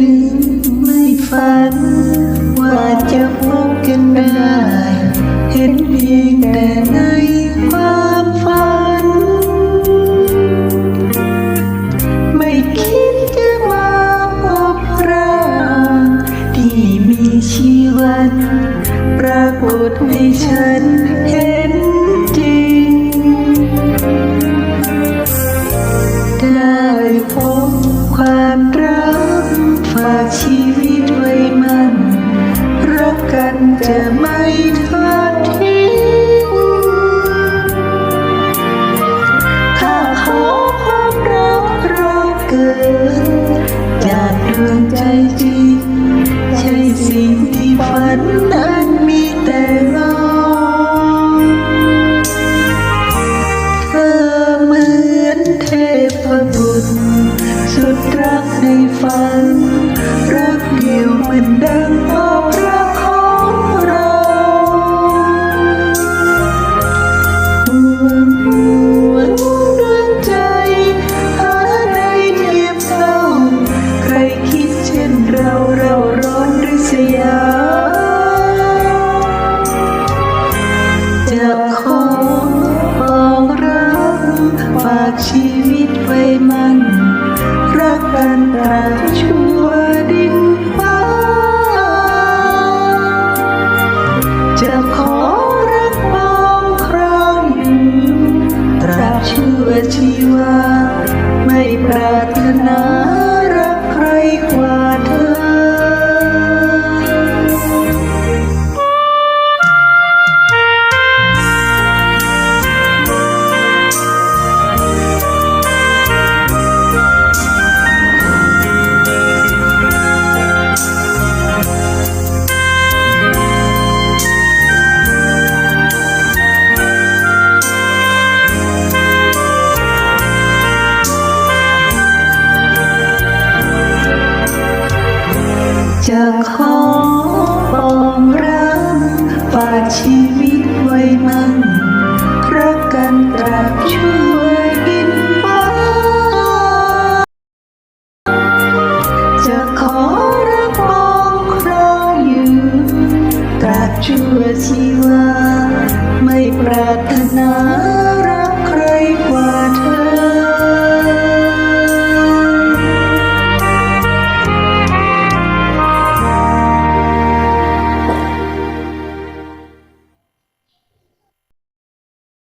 นึกไม่ฝัน ว่าจะพบกันได้ เห็นเพียงแต่ในความฝัน ไม่คิดจะมาพบเราที่มีชีวัน ปรากฏให้ฉันเห็น จะไม่ทอดทิ้ง ถ้าขอความรักเรักเกินจากดวงใจจริง ใช่สิ่งที่ฝันนั้นมีแต่เราเธอเหมือนเทพบุตรสุดรักในฝัน รักเดียวเหมือนดังบอ ชั่วชี อรัก